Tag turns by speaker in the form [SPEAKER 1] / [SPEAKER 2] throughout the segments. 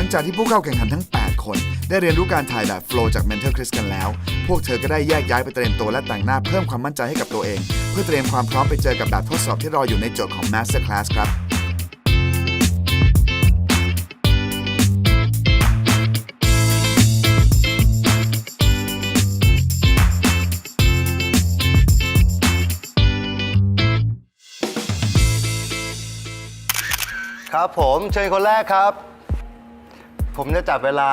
[SPEAKER 1] ลังจากที่ผู้เข้าแข่งขันทั้ง 8 คน ได้เรียนรู้การถ่ายแบบโฟล์จาก Mentor Chris กันแล้ว พวกเธอก็ได้แยกย้ายไปเตรียมตัวและแต่งหน้าเพิ่มความมั่นใจให้กับตัวเอง เพื่อเตรียมความพร้อมไปเจอกับแบบทดสอบที่รออยู่ในโจทย์ของ Master Class ครับ
[SPEAKER 2] ครับผมเชิญคนแรกครับ ผมจะจับเวลา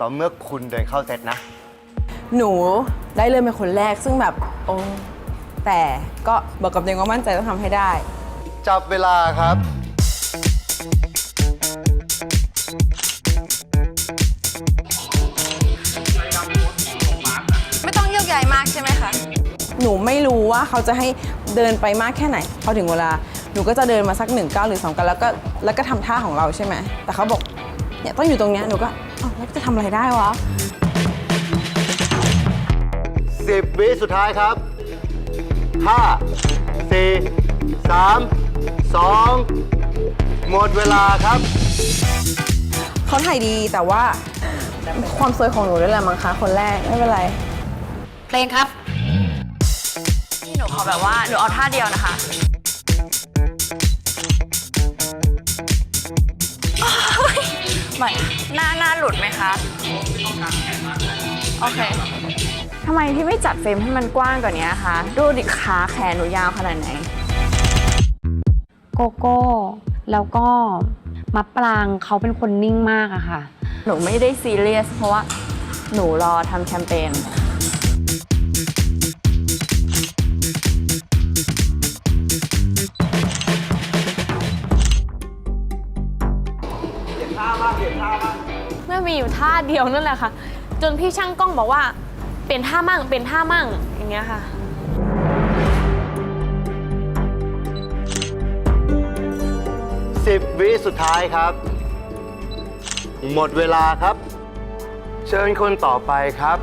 [SPEAKER 2] ต่อเมื่อคุณเดินเข้าเซตนะ
[SPEAKER 3] หนูได้เริ่มเป็นคนแรกซึ่งแบบโอ้แต่ก็บอกกับตัวเองว่ามั่นใจต้องทำให้ได้
[SPEAKER 2] จับเวลาครับ
[SPEAKER 4] ไม่ต้องโยกใหญ่มากใช่ไหมคะ
[SPEAKER 3] หนูไม่รู้ว่าเขาจะให้เดินไปมากแค่ไหนพอถึงเวลา หนูก็จะเดินมาสักหนึ่งก้าวหรือสองก้าวแล้วก็แล้วก็ทำท่าของเราใช่ไหมแต่เขาบอก เนี่ยต้องอยู่ตรงเนี้ยหนูก็อ้าวแล้วจะทำอะไรได้วะ
[SPEAKER 2] 10วิสุดท้ายครับ5 4 3 2หมดเวลาครับ
[SPEAKER 3] เขาถ่ายดีแต่ว่าความสวยของหนูด้วยแหละมั้งคะคนแรกไม่เป็นไร
[SPEAKER 4] เพลงครับนี่หนูขอแบบว่าหนูเอาท่าเดียวนะคะ ยไม่หน้าหน้าหลุดไหมคะโอเคทำไมพี่ไม่จัดเฟรมให้มันกว้างกว่านี้คะ ดูดิขาแขนหนูยาวขนาดไหน
[SPEAKER 5] โกโก้ แล้วก็มะปรางเขาเป็นคนนิ่งมากอะค่ะ
[SPEAKER 4] หนูไม่ได้ซีเรียส เพราะว่าหนูรอทำแคมเปญ
[SPEAKER 6] เมื่อมีอยู่ท่าเดียวนั่นแหละค่ะ จนพี่ช่างกล้องบอกว่า เปลี่ยนท่ามั่งเปลี่ยนท่ามั่งอย่างเงี้ยค่ะ
[SPEAKER 2] 10 วิสุดท้ายครับ หมดเวลาครับ เชิญคนต่อไปครับ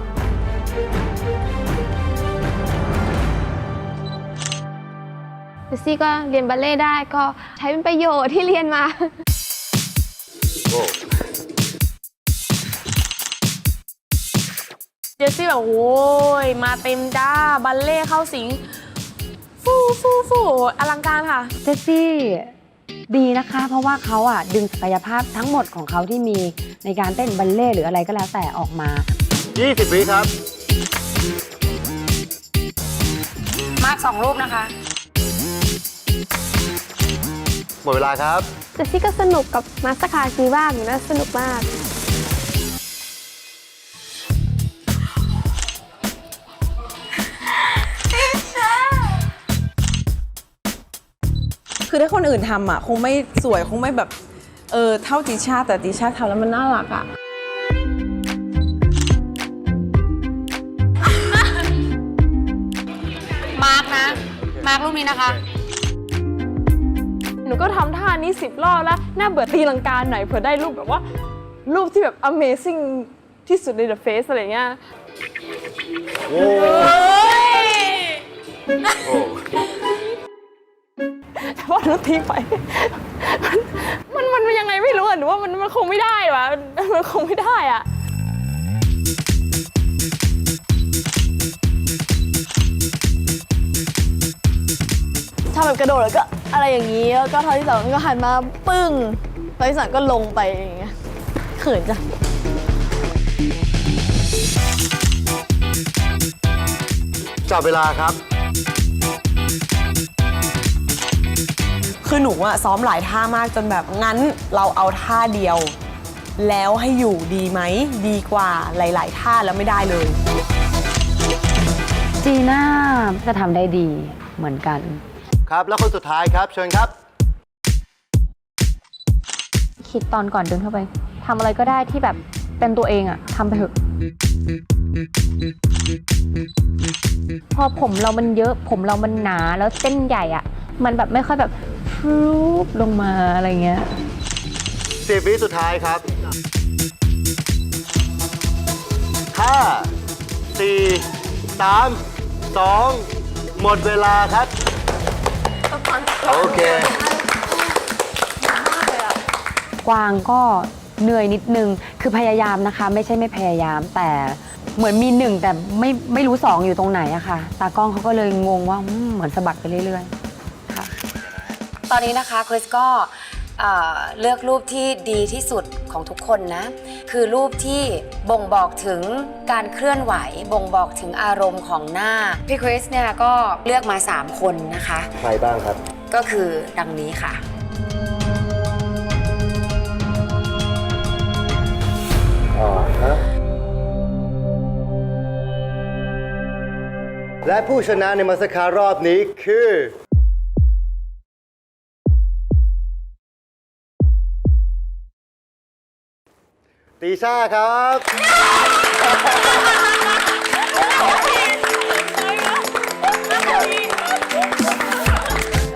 [SPEAKER 7] เจสซี่ก็เรียนบัลเล่ต์ได้ก็ใช้เป็นประโยชน์ที่เรียนมา
[SPEAKER 6] เจสซี่แบบโอ้ยมาเต็มจ้าบัลเล่เข้าสิง ฟูฟูฟูอลังการค่ะ
[SPEAKER 5] เจสซี่ดีนะคะ เพราะว่าเขาอะดึงศักยภาพทั้งหมดของเขาที่มีในการเต้นบัลเล่ต์หรืออะไรก็แล้วแต่ออกมา
[SPEAKER 2] 20วิครับ
[SPEAKER 4] มากสองรูปนะคะ
[SPEAKER 2] หมดเวลาครับ
[SPEAKER 7] เจสซี่ก็สนุกกับมาสเตอร์คลาสนี้บ้างอยู่นะสนุกมาก
[SPEAKER 3] คือถ้าคนอื่นทำอะคงไม่สวยคงไม่แบบเออเท่าติชาแต่ติชาทำแล้วมันน่ารักอะ
[SPEAKER 4] มาร์กนะ มาร์กรูปนี้นะคะ
[SPEAKER 6] หนูก็ทำท่านี้สิบรอบแล้วน่าเบื่อตีลังกาหน่อยเผื่อได้รูปแบบว่า รูปที่แบบ amazing ที่สุดใน The Face อะไรเงี้ย
[SPEAKER 2] โอ้โอ้
[SPEAKER 6] แต่ ว่าหนูตีไป มันมันมันยังไงไม่รู้อะหนูว่ามันมันคงไม่ได้วะมันคงไม่ได้อะ
[SPEAKER 8] ทำแบบกระโดดแล้วก็อะไรอย่างนี้แล้วก็ทอนที่สองก็หันมาปึ้งทอนที่สามก็ลงไปอย่างเงี้ยเขินจัง
[SPEAKER 2] จับเวลาครับ
[SPEAKER 3] คือหนูอะซ้อมหลายท่ามากจนแบบงั้นเราเอาท่าเดียว แล้วให้อยู่ดีไหม ดีกว่าหลาย ๆ ท่าแล้วไม่ได้เลย
[SPEAKER 5] จีน่าจะทำได้ดีเหมือนกัน
[SPEAKER 2] ครับแล้วคนสุดท้ายครับ เชิญครับ
[SPEAKER 5] คิดตอนก่อนเดินเข้าไปทำอะไรก็ได้ที่แบบเป็นตัวเองอะทำไปเถอะพอผมเรามันเยอะผมเรามันหนาแล้วเส้นใหญ่อะมันแบบไม่ค่อยแบบ ฟรูปลงมาอะไรเงี้ย
[SPEAKER 2] 10วิสุดท้ายครับ5 4 3 2หมดเวลาครับ โอเค
[SPEAKER 5] กวางก็
[SPEAKER 9] เหนื่อยนิดนึง คือพยายามนะคะ ไม่ใช่ไม่พยายามแต่เหมือนมีหนึ่งแต่ไม่ไม่รู้สองอยู่ตรงไหนอะค่ะ ตากล้องเขาก็เลยงงว่าอืมเหมือนสะบัดไปเรื่อยๆค่ะ
[SPEAKER 10] ตอนนี้นะคะคริสก็เอ่อเลือกรูปที่ดีที่สุดของทุกคนนะ คือรูปที่บ่งบอกถึงการเคลื่อนไหว บ่งบอกถึงอารมณ์ของหน้า พี่คริสเนี่ยก็เลือกมา 3 คนนะคะ
[SPEAKER 2] ใครบ้างครับ
[SPEAKER 10] ก็คือดังนี้ค่ะ
[SPEAKER 2] อ๋อฮะและผู้ชนะในมาสคารอบนี้คือ ตีชาครับ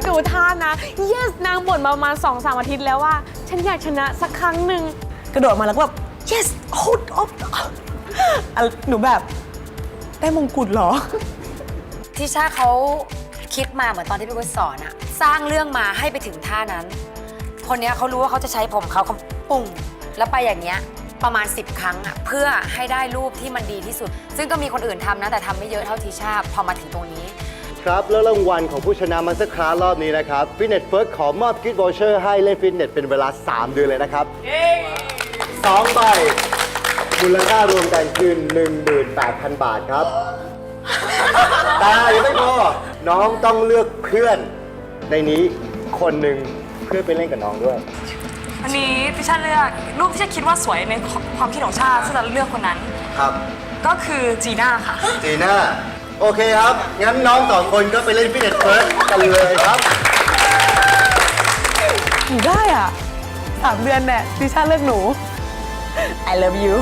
[SPEAKER 6] หนูท่านะ yes นางบ่นมาประมาณ2อสามอาทิตย์แล้วว่า ฉันอยากชนะสักครั้งหนึ่ง
[SPEAKER 3] กระโดดมาแล้วก็แบบ yes hold up อะหนูแบบได้มงกุฎเหรอ
[SPEAKER 10] ทิชาเขาคิดมาเหมือนตอนที่พี่คริสสอนอะสร้างเรื่องมาให้ไปถึงท่านั้น คนเนี้ยเขารู้ว่าเขาจะใช้ผมเขาเขาปุ่งแล้วไปอย่างเงี้ย ประมาณ 10 ครั้งอะเพื่อให้ได้รูปที่มันดีที่สุด ซึ่งก็มีคนอื่นทำนะแต่ทำไม่เยอะเท่าทิชาพอมาถึงตรงนี้
[SPEAKER 2] ครับ แล้วรางวัลของผู้ชนะมาสคารอบนี้นะครับฟิตเนสเฟิร์สขอมอบกิฟต์วอเชอร์ให้เล่นฟิตเนสเป็นเวลา 3 เดือนเลยนะครับสองใบมูลค่ารวมกันคือ18,000 บาทครับแต่ยังไม่พอน้องต้องเลือกเพื่อนในนี้คนหนึ่งเพื่อไปเล่นกับน้องด้วย
[SPEAKER 4] อันนี้ที่ชาเลือกรูปที่ชาคิดว่าสวยในความคิดของชาซึ่งจะเลือกคนนั้น
[SPEAKER 2] ครับ
[SPEAKER 4] ก็คือจีน่าค่ะ
[SPEAKER 2] จีน่า โอเคครับ งั้นน้องสองคนก็ไปเล่นฟิตเนสเฟิร์สกันเลยครับ
[SPEAKER 3] หนูได้อะสามเดือนเนี่ยดิฉันเลือกหนู I love you